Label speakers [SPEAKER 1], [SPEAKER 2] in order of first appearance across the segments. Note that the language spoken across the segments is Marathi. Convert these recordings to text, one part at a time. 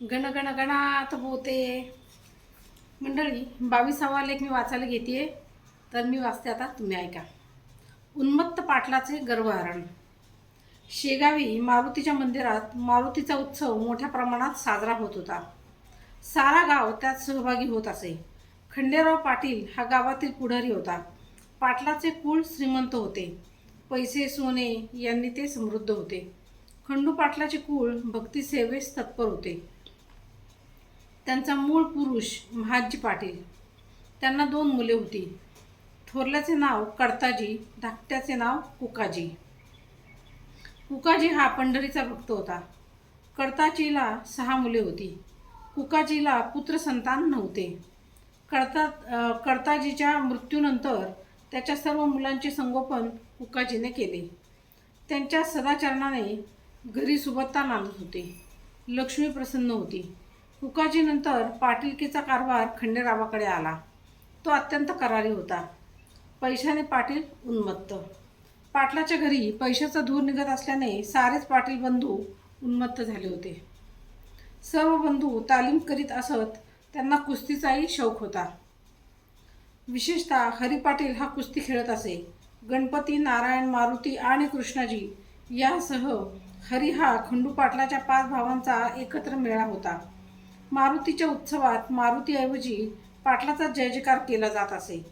[SPEAKER 1] गण गण गणात होते. मंडळी बावीसावा लेख मी वाचायला घेते तर मी वाचते आता तुम्ही ऐका. उन्मत्त पाटलाचे गर्वहरण शेगावी मारुतीच्या मंदिरात मारुतीचा उत्सव मोठ्या प्रमाणात साजरा होत होता. सारा गाव त्यात सहभागी होत असे. खंडेराव पाटील हा गावातील पुढारी होता. पाटलाचे कुळ श्रीमंत होते. पैसे सोने यांनी ते समृद्ध होते. खंडू पाटलाचे कुळ भक्तीसेवेस तत्पर होते. त्यांचा मूळ पुरुष महाजी पाटील. त्यांना दोन मुले होती. थोरल्याचे नाव कडताजी धाकट्याचे नाव कुकाजी. कुकाजी हा पंढरीचा भक्त होता. कडताजीला सहा मुले होती. कुकाजीला पुत्रसंतान नव्हते. कडता कडताजीच्या मृत्यूनंतर त्याच्या सर्व मुलांचे संगोपन कुकाजीने केले. त्यांच्या सदाचरणाने घरी सुबत्ता नांदत होते. लक्ष्मी प्रसन्न होती. उकाजीनंतर पाटीलकीचा कारभार खंडेरावाकडे आला. तो अत्यंत करारी होता. पैशाने पाटील उन्मत्त. पाटलाच्या घरी पैशाचा धूर निघत असल्याने सारेच पाटील बंधू उन्मत्त झाले होते. सर्व बंधू तालीम करीत असत त्यांना कुस्तीचाही शौक होता. विशेषतः हरी पाटील हा कुस्ती खेळत असे. गणपती नारायण मारुती आणि कृष्णाजी यासह हरी हा खंडू पाटलाच्या पाच भावांचा एकत्र मेळा होता. मारुतीच्या उत्सवात मारुतीऐवजी पाटलाचा जय जयकार केला जात असे.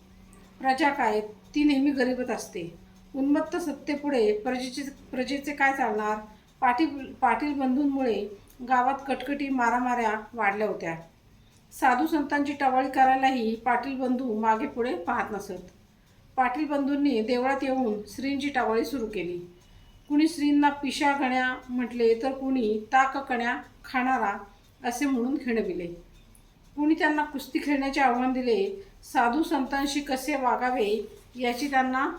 [SPEAKER 1] प्रजा काय? ती नेहमी गरीबत असते. उन्मत्त सत्तेपुढे प्रजेचे प्रजेचे काय चालणार? पाटील पाटील बंधूंमुळे गावात कटकटी मारामाऱ्या वाढल्या होत्या. साधू संतांची टवाळी करायलाही पाटील बंधू मागे पुढे पाहत नसत. पाटील बंधूंनी देवळात येऊन श्रींची टवाळी सुरू केली. कुणी श्रींना पिशा गण्या म्हटले तर कुणी ताक कण्या खाणारा असे म्हणून खिणविले. कुणी त्यांना कुस्ती खेळण्याचे आव्हान दिले साधू संतांशी कसे वागावे याची त्यांना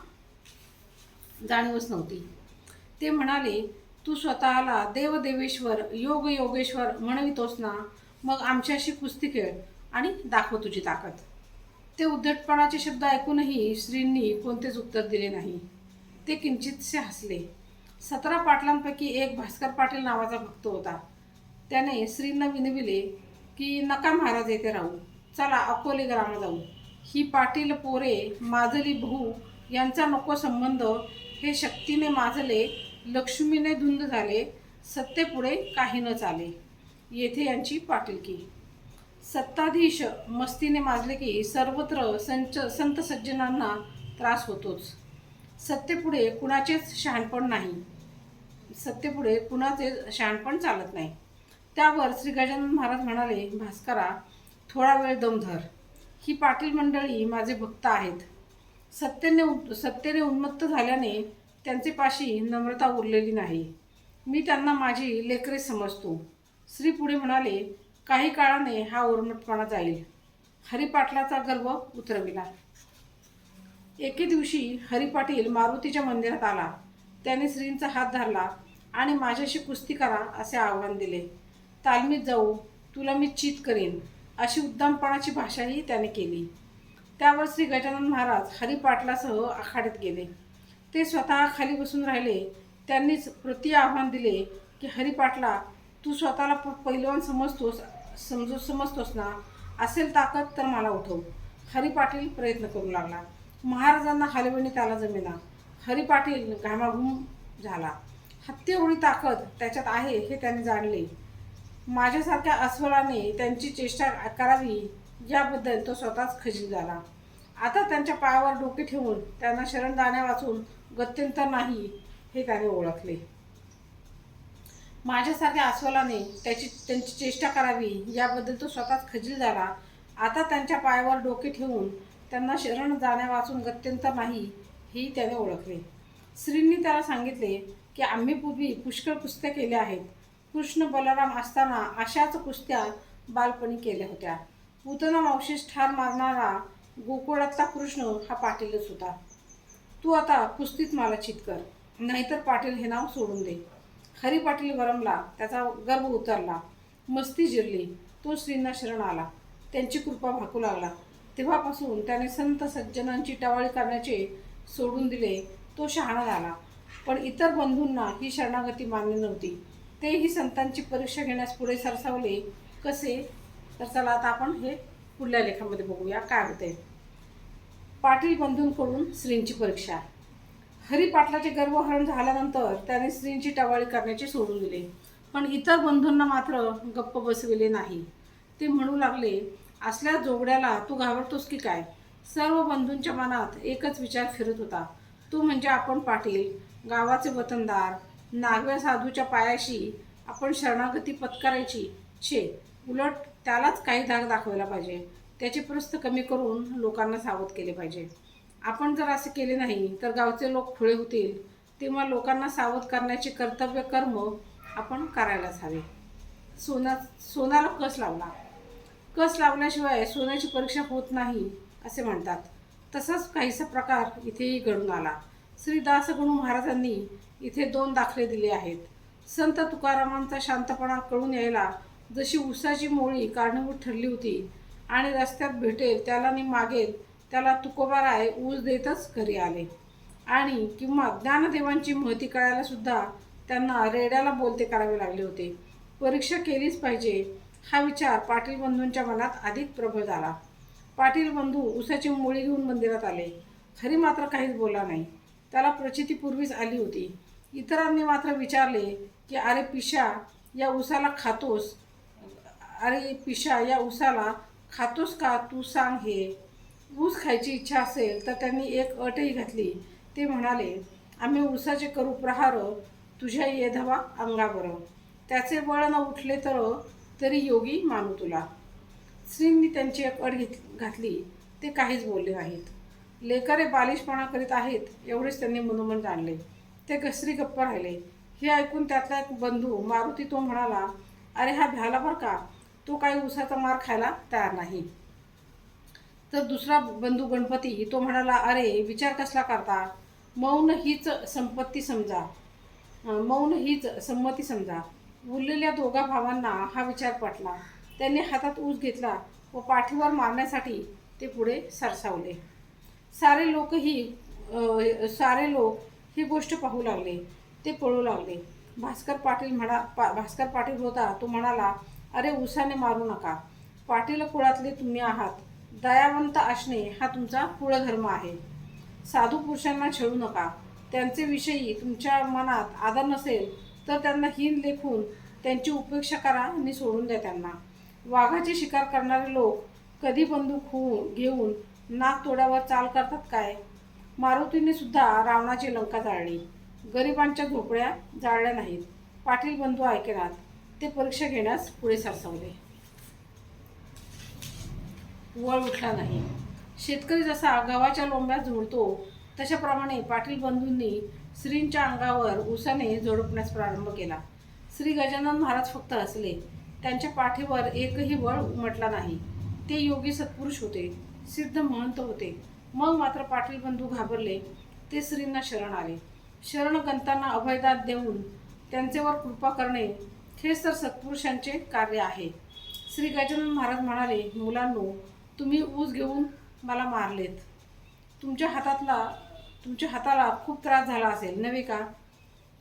[SPEAKER 1] जाणीवच नव्हती. ते म्हणाले तू स्वतःला देवदेवेश्वर योग योगेश्वर म्हणवितोस ना मग आमच्याशी कुस्ती खेळ आणि दाखव तुझी ताकद. ते उद्धटपणाचे शब्द ऐकूनही श्रींनी कोणतेच उत्तर दिले नाही. ते किंचितसे हसले. सतरा पाटलांपैकी एक भास्कर पाटील नावाचा भक्त होता. त्याने श्रींना विनविले की नका महाराज येथे राहू. चला अकोले ग्राम जाऊ. ही पाटील पोरे माजली भाऊ यांचा नको संबंध. हे शक्तीने माजले लक्ष्मीने धुंद झाले सत्तेपुढे काही न चाले. येथे यांची पाटीलकी. सत्ताधीश मस्तीने माजले की सर्वत्र संच संत सज्जनांना त्रास होतोच. सत्तेपुढे कुणाचेच शहाणपण नाही. सत्तेपुढे कुणाचे शहाणपण चालत नाही. त्यावर श्री गजानन महाराज म्हणाले भास्करा थोडा वेळ दम धर. ही पाटील मंडळी माझे भक्त आहेत. सत्तेने उ सत्तेने उन्मत्त झाल्याने त्यांचे पाशी नम्रता उरलेली नाही. मी त्यांना माझी लेकरे समजतो. श्री पुढे म्हणाले काही काळाने हा उर्मटपणा जाईल. हरिपाटलाचा गर्व उतरविला. एके दिवशी हरिपाटील मारुतीच्या मंदिरात आला. त्याने श्रींचा हात धरला आणि माझ्याशी कुस्ती करा असे आव्हान दिले. तालमीत जाऊ तुला मी चित करेन अशी उद्दामपणाची भाषाही त्याने केली. त्यावर श्री गजानन महाराज हरिपाटलासह आखाड्यात गेले. ते स्वतः खाली बसून राहिले. त्यांनीच प्रति आव्हान दिले की हरिपाटला तू स्वतःला प- पैलवान समजतोस समजू समजतोस ना? असेल ताकद तर मला उठव. हरी पाटील प्रयत्न करू लागला. महाराजांना हलविणे त्याला जमेना. हरी पाटील घामाघूम झाला. हत्ती एवढी ताकद त्याच्यात आहे हे त्याने जाणले. माझ्यासारख्या अस्वलाने त्यांची चेष्टा करावी याबद्दल तो स्वतःच खजील झाला. आता त्यांच्या पायावर डोके ठेवून त्यांना शरण जाण्या वाचून गत्यंतर नाही हे त्याने ओळखले. माझ्यासारख्या अस्वलाने त्याची त्यांची चेष्टा करावी याबद्दल तो स्वतःच खजील झाला. आता त्यांच्या पायावर डोके ठेवून त्यांना शरण जाण्यावाचून गत्यंतर नाही ही त्याने ओळखले. श्रींनी त्याला सांगितले की आम्ही पूर्वी पुष्कळ पुस्तके केल्या आहेत. कृष्ण बलराम असताना अशाच कुस्त्या बालपणी केल्या होत्या. पुतना मावशीस ठार मारणारा गोकुळातला कृष्ण हा पाटीलच होता. तू आता कुस्तीत मला चित कर नाहीतर पाटील हे नाव सोडून दे. हरी पाटील वरमला त्याचा गर्भ उतरला. मस्ती जिरली तो श्रींना शरण आला. त्यांची कृपा भाकू लागला. तेव्हापासून त्याने संत सज्जनांची टवाळी करण्याचे सोडून दिले तो शहाणा झाला. पण इतर बंधूंना ही शरणागती मान्य नव्हती. तेही संतांची परीक्षा घेण्यास पुढे सरसावले. कसे? तर चला आता आपण हे पुढल्या लेखामध्ये बघूया. काय होते पाटील बंधूंकडून श्रींची परीक्षा. हरी पाटलाचे गर्वहरण झाल्यानंतर त्याने श्रींची टवाळी करण्याचे सोडून दिले. पण इतर बंधूंना मात्र गप्प बसविले नाही. ते म्हणू लागले असल्या जोगड्याला तू घाबरतोस की काय सर्व बंधूंच्या मनात एकच विचार फिरत होता. तू म्हणजे आपण पाटील गावाचे वतनदार नागव्या साधूच्या पायाशी आपण शरणागती पत्करायची. छे उलट त्यालाच काही धाक दाखवायला पाहिजे. त्याचे प्रस्त कमी करून लोकांना सावध केले पाहिजे. आपण जर असे केले नाही तर गावचे लोक खुळे होतील. तेव्हा लोकांना सावध करण्याचे कर्तव्य कर्म आपण करायलाच हवे. सोना सोन्याला कस लावला? कस लावल्याशिवाय सोन्याची परीक्षा होत नाही असे म्हणतात. तसाच काहीसा प्रकार इथेही घडून आला. श्री दासगणू महाराजांनी इथे दोन दाखले दिले आहेत. संत तुकारामांचा शांतपणा कळून यायला जशी उसाची मोळी कारणीभूत ठरली होती आणि रस्त्यात भेटेल त्याला नि मागेल त्याला तुकोबाराय ऊस देतच घरी आले. आणि किंवा ज्ञानदेवांची महती कळायला सुद्धा त्यांना रेड्याला बोलते करावे लागले होते. परीक्षा केलीच पाहिजे हा विचार पाटील बंधूंच्या मनात अधिक प्रबळ झाला. पाटील बंधू उसाची मुळी घेऊन मंदिरात आले. हरी मात्र काहीच बोलला नाही. त्याला प्रचिती पूर्वीच आली होती. इतरांनी मात्र विचारले की अरे पिशा या उसाला खातोस? अरे पिशा या उसाला खातोस का? तू सांग हे. ऊस खायची इच्छा असेल तर त्यांनी एक अटही घातली. ते म्हणाले आम्ही ऊसाचे करू प्रहार तुझ्या येधवा अंगावर. त्याचे बळ न उठले तर तरी योगी मानू तुला. श्रींनी त्यांची एक अट घेत घातली. ते काहीच बोलले नाहीत. लेकरे बालिशपणा करीत आहेत एवढेच त्यांनी मनोमन जाणले. ते घसरी गप्प राहिले? हे ऐकून त्यातला एक बंधू मारुती तो म्हणाला अरे हा भ्याला बरं का? तो काही उसाचा मार खायला तयार नाही. तर दुसरा बंधू गणपती तो म्हणाला अरे विचार कसला करता? मौन हीच संपत्ती समजा. मौन हीच संमती समजा. उरलेल्या दोघा भावांना हा विचार पटला. त्यांनी हातात ऊस घेतला व पाठीवर मारण्यासाठी ते पुढे सरसावले. सारे लोकही सारे लोक ही गोष्ट पाहू लागले. ते पळू लागले. भास्कर पाटील म्हणा पा भास्कर पाटील होता तो म्हणाला अरे उसाने मारू नका. पाटील कुळातले तुम्ही आहात. दयावंत असणे हा तुमचा कुळधर्म आहे. साधू पुरुषांना छेडू नका. त्यांचे विषयी तुमच्या मनात आदर नसेल तर त्यांना हीन लेखून त्यांची उपेक्षा करा आणि सोडून द्या त्यांना. वाघाची शिकार करणारे लोक कधी बंदूक होऊन घेऊन नाक तोड्यावर चाल करतात काय? मारुतीने सुद्धा रावणाची लंका जाळली. गरिबांच्या झोपड्या जाळल्या नाहीत. पाटील बंधू ऐकेनात ते परीक्षा घेण्यास पुढे सरसावले. वळ उठला नाही. शेतकरी जसा गव्हाच्या लोंब्यात झोडतो तशाप्रमाणे पाटील बंधूंनी श्रींच्या अंगावर उसाने झोडपण्यास प्रारंभ केला. श्री गजानन महाराज फक्त हसले. त्यांच्या पाठीवर एकही वळ उमटला नाही. ते योगी सत्पुरुष होते. सिद्ध महंत होते. मग मात्र पाटील बंधू घाबरले. ते श्रींना शरण आले. शरणगंतांना अभयदात देऊन त्यांचेवर कृपा करणे हेच तर सत्पुरुषांचे कार्य आहे. श्री गजानन महाराज म्हणाले मुलांनो तुम्ही ऊस घेऊन मला मारलेत. तुमच्या हातातला तुमच्या हाताला खूप त्रास झाला असेल नव्हे का?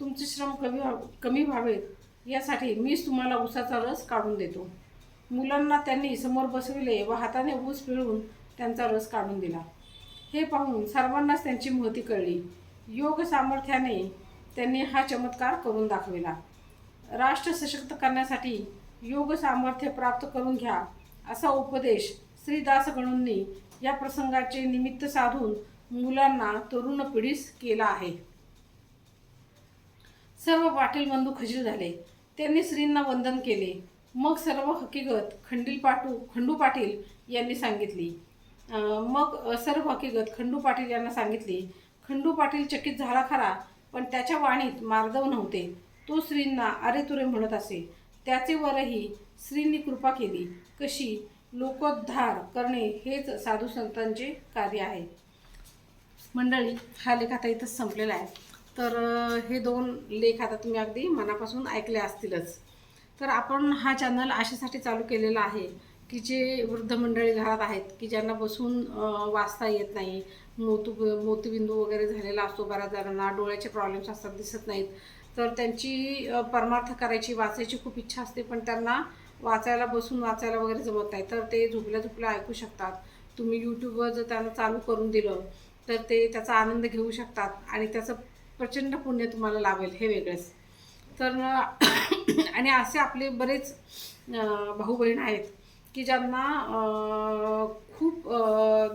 [SPEAKER 1] तुमचे श्रम कमी व्हा कमी व्हावेत. यासाठी मीच तुम्हाला ऊसाचा रस काढून देतो. मुलांना त्यांनी समोर बसविले व हाताने ऊस पिळून त्यांचा रस काढून दिला. हे पाहून सर्वांनाच त्यांची महती कळली. योग सामर्थ्याने त्यांनी हा चमत्कार करून दाखविला. राष्ट्र सशक्त करण्यासाठी योग सामर्थ्य प्राप्त करून घ्या असा उपदेश श्रीदासगणूंनी या प्रसंगाचे निमित्त साधून मुलांना तरुण पिढीस केला आहे. सर्व पाटील बंधू खजील झाले. त्यांनी श्रींना वंदन केले. मग सर्व हकीकत खंडील पाटू खंडू पाटील यांनी सांगितली. मग सर्व हकीकत खंडू पाटील यांना सांगितली खंडू पाटील चकित झाला खरा पण त्याच्या वाणीत मार्दव नव्हते. तो श्रींना अरे तुरे म्हणत असे. त्याचे वरही श्रींनी कृपा केली. कशी? लोकोद्धार करणे हेच साधू संतांचे कार्य आहे. मंडळी हा लेख आता इथंच संपलेला आहे. तर हे दोन लेख आता तुम्ही अगदी मनापासून ऐकले असतीलच. तर आपण हा चॅनल अशासाठी चालू केलेला आहे. की जे वृद्ध मंडळी घरात आहेत की ज्यांना बसून वाचता येत नाही मोतू मोतीबिंदू वगैरे झालेला असतो बऱ्याच जणांना डोळ्याचे प्रॉब्लेम्स असतात दिसत नाहीत तर त्यांची परमार्थ करायची वाचायची खूप इच्छा असते पण त्यांना वाचायला बसून वाचायला वगैरे जमत नाही तर ते झोपल्या झोपल्या ऐकू शकतात. तुम्ही यूट्यूबवर जर त्यांना चालू करून दिलं तर ते त्याचा आनंद घेऊ शकतात आणि त्याचं प्रचंड पुण्य तुम्हाला लाभेल हे वेगळंच. तर आणि असे आपले बरेच भाऊ बहीण आहेत की ज्यांना खूप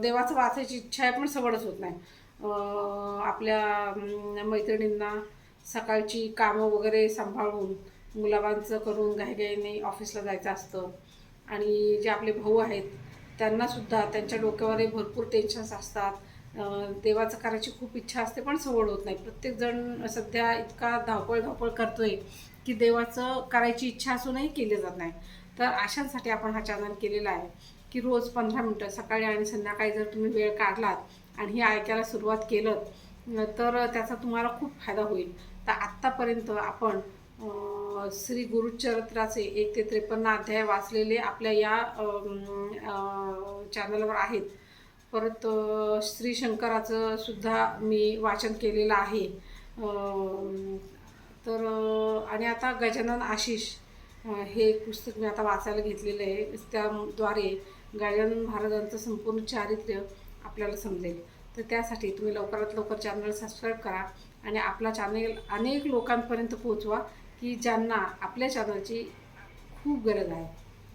[SPEAKER 1] देवाचं वाचायची इच्छा आहे पण सवडच होत नाही. आपल्या मैत्रिणींना सकाळची कामं वगैरे सांभाळून मुलाबांचं करून घाईघाईने ऑफिसला जायचं असतं. आणि जे आपले भाऊ आहेत त्यांनासुद्धा त्यांच्या डोक्यावरही भरपूर टेन्शन्स असतात. देवाचं करायची खूप इच्छा असते पण सवड होत नाही. प्रत्येकजण सध्या इतका धावपळ धावपळ करतोय की देवाचं करायची इच्छा असूनही केली जात नाही. तर अशांसाठी आपण हा चॅनल केलेला आहे की रोज पंधरा मिनटं सकाळी आणि संध्याकाळी जर तुम्ही वेळ काढलात आणि हे ऐकायला सुरुवात केलं तर त्याचा तुम्हाला खूप फायदा होईल. तर आत्तापर्यंत आपण श्री गुरुचरित्राचे एक ते त्रेपन्न अध्याय वाचलेले आपल्या या चॅनलवर आहेत. परत श्री शंकराचं सुद्धा मी वाचन केलेलं आहे. तर आणि आता गजानन आशिष हे एक पुस्तक मी आता वाचायला घेतलेलं आहे. त्याद्वारे गजानन महाराजांचं संपूर्ण चारित्र्य आपल्याला समजेल. तर त्यासाठी तुम्ही लवकरात लवकर चॅनल सबस्क्राईब करा आणि आपला चॅनल अनेक लोकांपर्यंत पोहोचवा की ज्यांना आपल्या चॅनलची खूप गरज आहे.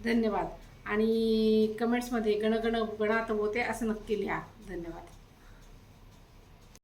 [SPEAKER 1] धन्यवाद. आणि कमेंट्समध्ये गणगण गणात होते असं नक्की लिहा. धन्यवाद.